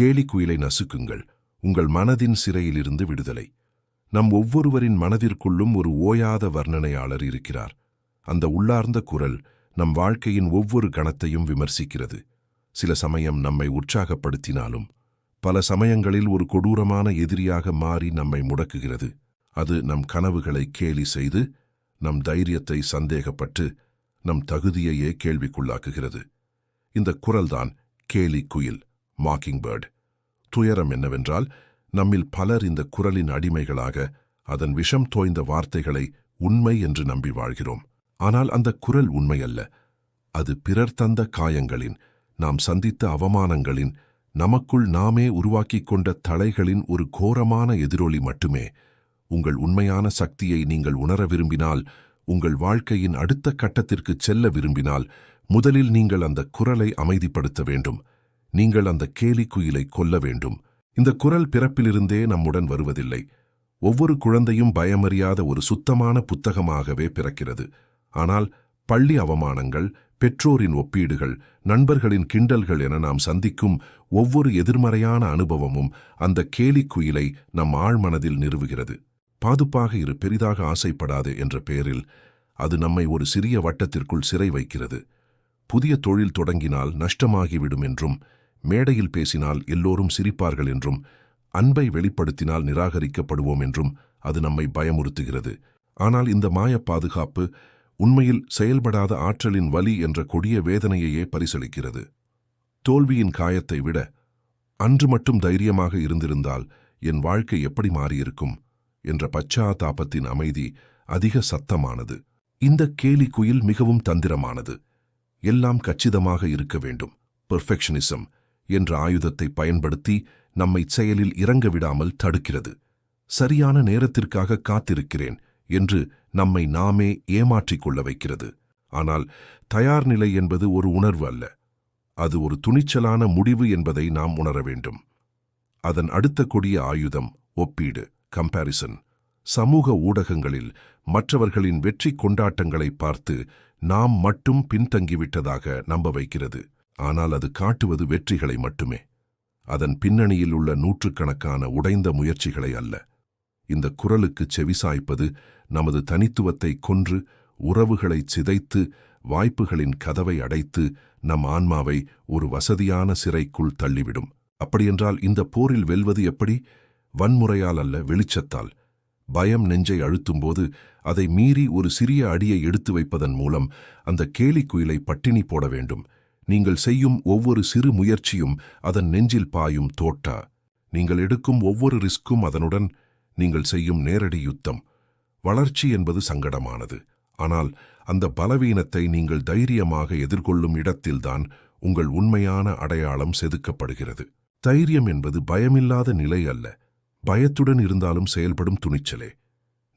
கேலிக்குயிலை நசுக்குங்கள். உங்கள் மனதின் சிறையிலிருந்து விடுதலை. நம் ஒவ்வொருவரின் மனதிற்குள்ளும் ஒரு ஓயாத வர்ணனையாளர் இருக்கிறார். அந்த உள்ளார்ந்த குரல் நம் வாழ்க்கையின் ஒவ்வொரு கணத்தையும் விமர்சிக்கிறது. சில சமயம் நம்மை உற்சாகப்படுத்தினாலும் பல சமயங்களில் ஒரு கொடூரமான எதிரியாக மாறி நம்மை முடக்குகிறது. அது நம் கனவுகளை கேலி செய்து நம் தைரியத்தை சந்தேகப்பட்டு நம் தகுதியையே கேள்விக்குள்ளாக்குகிறது. இந்த குரல்தான் கேலி குயில். மாக்கிங் துயரம் என்னவென்றால் நம்மில் பலர் இந்த குரலின் அடிமைகளாக அதன் விஷம் தோய்ந்த வார்த்தைகளை உண்மை என்று நம்பி வாழ்கிறோம். ஆனால் அந்த குரல் உண்மையல்ல. அது பிறர் தந்த காயங்களின் நாம் சந்தித்த அவமானங்களின் நமக்குள் நாமே உருவாக்கிக் கொண்ட தலைகளின் ஒரு கோரமான எதிரொலி மட்டுமே. உங்கள் உண்மையான சக்தியை நீங்கள் உணர விரும்பினால் உங்கள் வாழ்க்கையின் அடுத்த கட்டத்திற்குச் செல்ல விரும்பினால் முதலில் நீங்கள் அந்த குரலை அமைதிப்படுத்த வேண்டும். நீங்கள் அந்த கேலிக்குயிலை கொல்ல வேண்டும். இந்த குரல் பிறப்பிலிருந்தே நம்முடன் வருவதில்லை. ஒவ்வொரு குழந்தையும் பயமறியாத ஒரு சுத்தமான புத்தகமாகவே பிறக்கிறது. ஆனால் பள்ளி அவமானங்கள் பெற்றோரின் ஒப்பீடுகள் நண்பர்களின் கிண்டல்கள் என நாம் சந்திக்கும் ஒவ்வொரு எதிர்மறையான அனுபவமும் அந்த கேலிக்குயிலை நம் ஆழ்மனதில் நிறுவுகிறது. பாதுப்பாக இரு பெரிதாக ஆசைப்படாது என்ற பெயரில் அது நம்மை ஒரு சிறிய வட்டத்திற்குள் சிறை வைக்கிறது. புதிய தொழில் தொடங்கினால் நஷ்டமாகிவிடும் என்றும் மேடையில் பேசினால் எல்லோரும் சிரிப்பார்கள் என்றும் அன்பை வெளிப்படுத்தினால் நிராகரிக்கப்படுவோம் என்றும் அது நம்மை பயமுறுத்துகிறது. ஆனால் இந்த மாய பாதுகாப்பு உண்மையில் செயல்படாத ஆற்றலின் வலி என்ற கொடிய வேதனையையே பரிசளிக்கிறது. தோல்வியின் காயத்தை விட அன்று மட்டும் தைரியமாக இருந்திருந்தால் என் வாழ்க்கை எப்படி மாறியிருக்கும் என்ற பச்சாதாபத்தின் அமைதி அதிக சத்தமானது. இந்த கேலி குயில் மிகவும் தந்திரமானது. எல்லாம் கச்சிதமாக இருக்க வேண்டும். பெர்ஃபெக்ஷனிசம் என்ற ஆயுதத்தை பயன்படுத்தி நம்மை செயலில் இறங்க விடாமல் தடுக்கிறது. சரியான நேரத்திற்காக காத்திருக்கிறேன் என்று நம்மை நாமே ஏமாற்றிக் கொள்ள வைக்கிறது. ஆனால் தயார் நிலை என்பது ஒரு உணர்வு அல்ல. அது ஒரு துணிச்சலான முடிவு என்பதை நாம் உணர வேண்டும். அதன் அடுத்த கொடிய ஆயுதம் ஒப்பீடு கம்பாரிசன் சமூக ஊடகங்களில் மற்றவர்களின் வெற்றி கொண்டாட்டங்களை பார்த்து நாம் மட்டும் பின்தங்கிவிட்டதாக நம்ப வைக்கிறது. ஆனால் அது காட்டுவது வெற்றிகளை மட்டுமே. அதன் பின்னணியில் உள்ள நூற்றுக்கணக்கான உடைந்த முயற்சிகளை அல்ல. இந்த குரலுக்கு செவிசாய்ப்பது நமது தனித்துவத்தை கொன்று உறவுகளைச் சிதைத்து வாய்ப்புகளின் கதவை அடைத்து நம் ஆன்மாவை ஒரு வசதியான சிறைக்குள் தள்ளிவிடும். அப்படியென்றால் இந்த போரில் வெல்வது எப்படி? வன்முறையால் அல்ல வெளிச்சத்தால். பயம் நெஞ்சை அழுத்தும்போது அதை மீறி ஒரு சிறிய அடியை எடுத்து வைப்பதன் மூலம் அந்த கேலிக்குயிலை பட்டினி போட வேண்டும். நீங்கள் செய்யும் ஒவ்வொரு சிறு முயற்சியும் அதன் நெஞ்சில் பாயும் தோட்டா. நீங்கள் எடுக்கும் ஒவ்வொரு ரிஸ்க்கும் அதனுடன் நீங்கள் செய்யும் நேரடி யுத்தம். வளர்ச்சி என்பது சங்கடமானது. ஆனால் அந்த பலவீனத்தை நீங்கள் தைரியமாக எதிர்கொள்ளும் இடத்தில்தான் உங்கள் உண்மையான அடையாளம் செதுக்கப்படுகிறது. தைரியம் என்பது பயமில்லாத நிலை அல்ல. பயத்துடன் இருந்தாலும் செயல்படும் துணிச்சலே.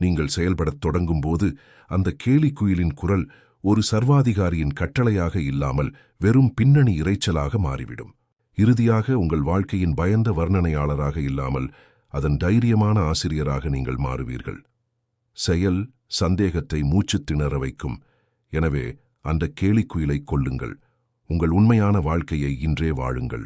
நீங்கள் செயல்படத் தொடங்கும் போது அந்த கேலிக்குயிலின் குரல் ஒரு சர்வாதிகாரியின் கட்டளையாக இல்லாமல் வெறும் பின்னணி இரைச்சலாக மாறிவிடும். இறுதியாக உங்கள் வாழ்க்கையின் பயந்த வர்ணனையாளராக இல்லாமல் அதன் தைரியமான ஆசிரியராக நீங்கள் மாறுவீர்கள். செயல் சந்தேகத்தை மூச்சுத் திணற வைக்கும். எனவே அந்த கேலிக்குயிலை கொல்லுங்கள். உங்கள் உண்மையான வாழ்க்கையை இன்றே வாழுங்கள்.